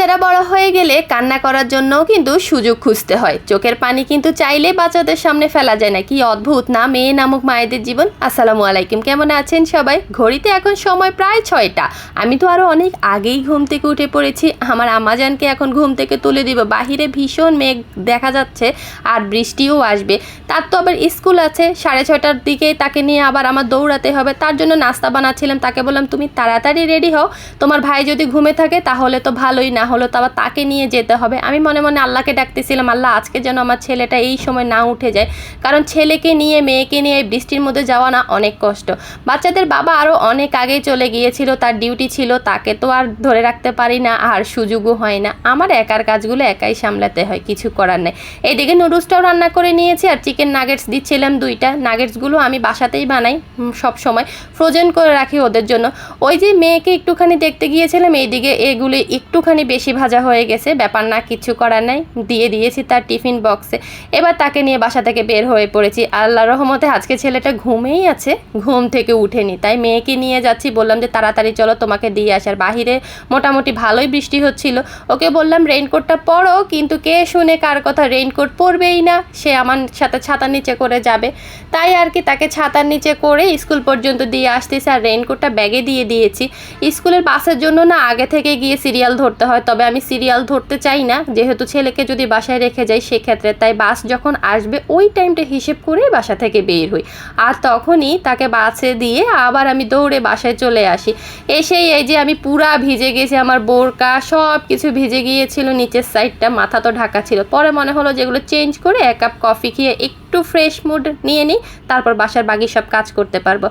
বাচ্চারা বড় হয়ে গেলে কান্না করার জন্যও কিন্তু সুযোগ খুঁজতে হয়। চোখের পানি কিন্তু চাইলে বাচ্চাদের সামনে ফেলা যায় না। কি অদ্ভুত, না মেয়ে নামক মায়েদের জীবন। আসসালামু আলাইকুম, কেমন আছেন সবাই? ঘড়িতে এখন সময় প্রায় ছয়টা। আমি তো আরও অনেক আগেই ঘুম থেকে উঠে পড়েছি। আমার আমাজানকে এখন ঘুম থেকে তুলে দিব। বাহিরে ভীষণ মেঘ দেখা যাচ্ছে আর বৃষ্টিও আসবে। তার তো আবার স্কুল আছে। সাড়ে ছয়টার দিকে তাকে নিয়ে আবার আমার দৌড়াতে হবে। তার জন্য নাস্তা বানাচ্ছিলাম। তাকে বললাম, তুমি তাড়াতাড়ি রেডি হও। তোমার ভাই যদি ঘুমে থাকে তাহলে তো ভালোই। না হলো তো আবার তাকে নিয়ে যেতে হবে। আমি মনে মনে আল্লাহকে ডাকতেছিলাম, আল্লাহ আজকে যেন আমার ছেলেটা এই সময় না উঠে যায়। কারণ ছেলেকে নিয়ে, মেয়েকে নিয়ে বৃষ্টির মধ্যে যাওয়া না অনেক কষ্ট। বাচ্চাদের বাবা আরও অনেক আগেই চলে গিয়েছিল, তার ডিউটি ছিল, তাকে তো আর ধরে রাখতে পারি না, আর সুযোগও হয় না। আমার একার কাজগুলো একাই সামলাতে হয়, কিছু করার নেই। এইদিকে নুডলসটাও রান্না করে নিয়েছি, আর চিকেন নাগেটস দিচ্ছিলাম দুইটা। নাগেটসগুলো আমি বাসাতেই বানাই সব সময়। ফ্রোজেন করে রাখি ওদের জন্য। ওই যে মেয়েকে একটুখানি দেখতে গিয়েছিলাম, এইদিকে এগুলি একটুখানি বেশি ভাজা হয়ে গেছে, ব্যাপার না, কিছু করার নাই। দিয়ে দিয়েছি তার টিফিন বক্সে। এবার তাকে নিয়ে বাসা থেকে বের হয়ে পড়েছি। আল্লাহ রহমতে আজকে ছেলেটা ঘুমেই আছে, ঘুম থেকে উঠেনি। তাই মেয়েকে নিয়ে যাচ্ছি, বললাম যে তাড়াতাড়ি চলো তোমাকে দিয়ে আসার। বাহিরে মোটামুটি ভালোই বৃষ্টি হচ্ছিল। ওকে বললাম রেইনকোটটা পরো, কিন্তু কে শুনে কার কথা রেইনকোট পরবেই না? সে আমার সাথে ছাতার নিচে করে যাবে। তাই আর কি তাকে ছাতার নিচে করে স্কুল পর্যন্ত দিয়ে আসতেছে। আর রেইনকোটটা ব্যাগে দিয়ে দিয়েছি। স্কুলের বাসের জন্য না আগে থেকে গিয়ে সিরিয়াল ধরতে হয়। তবে আমি সিরিয়াল ধরতে চাই না। যেহেতু ছেলেকে যদি বাসায় রেখে যাই, সেক্ষেত্রে তাই বাস যখন আসবে, ওই টাইমটা হিসেব করেই বাসা থেকে বের হই। আর তখনই তাকে বাসে দিয়ে আবার আমি দৌড়ে বাসায় চলে আসি। এসেই এই যে আমি পুরা ভিজে গেছি, আমার বোরকা সব কিছু ভিজে গিয়েছিল, নিচের সাইডটা মাথা তো ঢাকা ছিল। পরে মনে হলো যেগুলো চেঞ্জ করে এক কাপ কফি খেয়ে একটু ফ্রেশ মুড নিয়ে নিই, তারপর বাসার বাকি সব কাজ করতে পারব।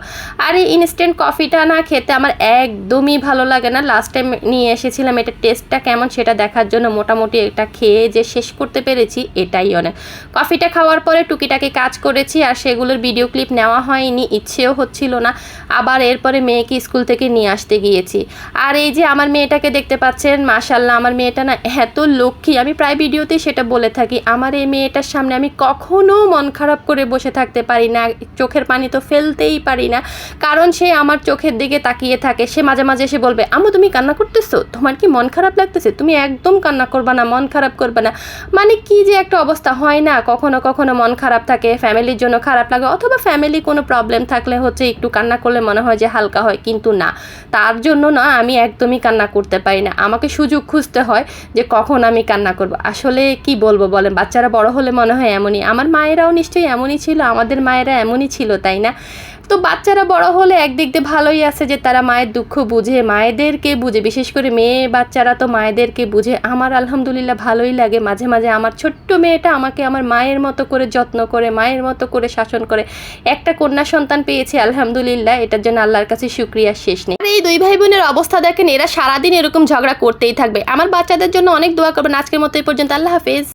আর এই ইনস্ট্যান্ট কফিটা না খেতে আমার একদমই ভালো লাগে না। লাস্ট টাইম নিয়ে এসেছিলাম, এটা টেস্টটা কেমন সেটা দেখার জন্য মোটামুটি এটা খেয়ে যে শেষ করতে পেরেছি, এটাই অনেক। কফিটা খাওয়ার পরে টুকিটাকি কাজ করেছি আর সেগুলোর ভিডিও ক্লিপ নেওয়া হয়নি, ইচ্ছেও হচ্ছিল না। আবার এরপরে মেয়েকে স্কুল থেকে নিয়ে আসতে গিয়েছি। আর এই যে আমার মেয়েটাকে দেখতে পাচ্ছেন মাশাল্লাহ আমার মেয়েটা না এত লক্ষ্মী। আমি প্রায় ভিডিওতেই সেটা বলে থাকি, আমার এই মেয়েটার সামনে আমি কখনো মন খারাপ করে বসে থাকতে পারি না, চোখের পানি তো ফেলতেই পারি না। কারণ সে আমার চোখের দিকে তাকিয়ে থাকে, সে মাঝে মাঝে এসে বলবে আম্মু তুমি কান্না করতেছো? তোমার কি মন খারাপ লাগতেছে? তুমি একদম কান্না করবা না, মন খারাপ করবে না। মানে কি যে একটা অবস্থা হয় না, কখনো কখনো মন খারাপ থাকে, ফ্যামিলির জন্য খারাপ লাগে, অথবা ফ্যামিলি কোনো প্রবলেম থাকলে হচ্ছে একটু কান্না করলে মনে হয় যে হালকা হয়, কিন্তু না। তার জন্য না, আমি একদমই কান্না করতে পারি না। আমাকে সুযোগ খুঁজতে হয় যে কখন আমি কান্না করব। আসলে কি বলব বলেন, বাচ্চারা বড় হলে মনে হয় এমনই। আমার মায়েরাও নিশ্চয়ই এমনই ছিল, আমাদের মায়েরা এমনই ছিল, তাই না? তো বাচ্চারা বড় হলে একদিক দিয়ে ভালোই আছে যে তারা মায়ের দুঃখ বুঝে, মায়েদেরকে বুঝে, বিশেষ করে মেয়ে বাচ্চারা তো মায়েদেরকে বুঝে। আমার আলহামদুলিল্লাহ ভালোই লাগে, মাঝে মাঝে আমার ছোট্ট মেয়েটা আমাকে আমার মায়ের মতো করে যত্ন করে, মায়ের মতো করে শাসন করে। একটা কন্যা সন্তান পেয়েছে, আলহামদুলিল্লাহ, এটার জন্য আল্লাহর কাছে শুক্রিয়া শেষ নেই। এই দুই ভাই বোনের অবস্থা দেখেন, এরা সারাদিন এরকম ঝগড়া করতেই থাকবে। আমার বাচ্চাদের জন্য অনেক দোয়া করবেন, আজকের মতো এই পর্যন্ত, আল্লাহ হাফেজ।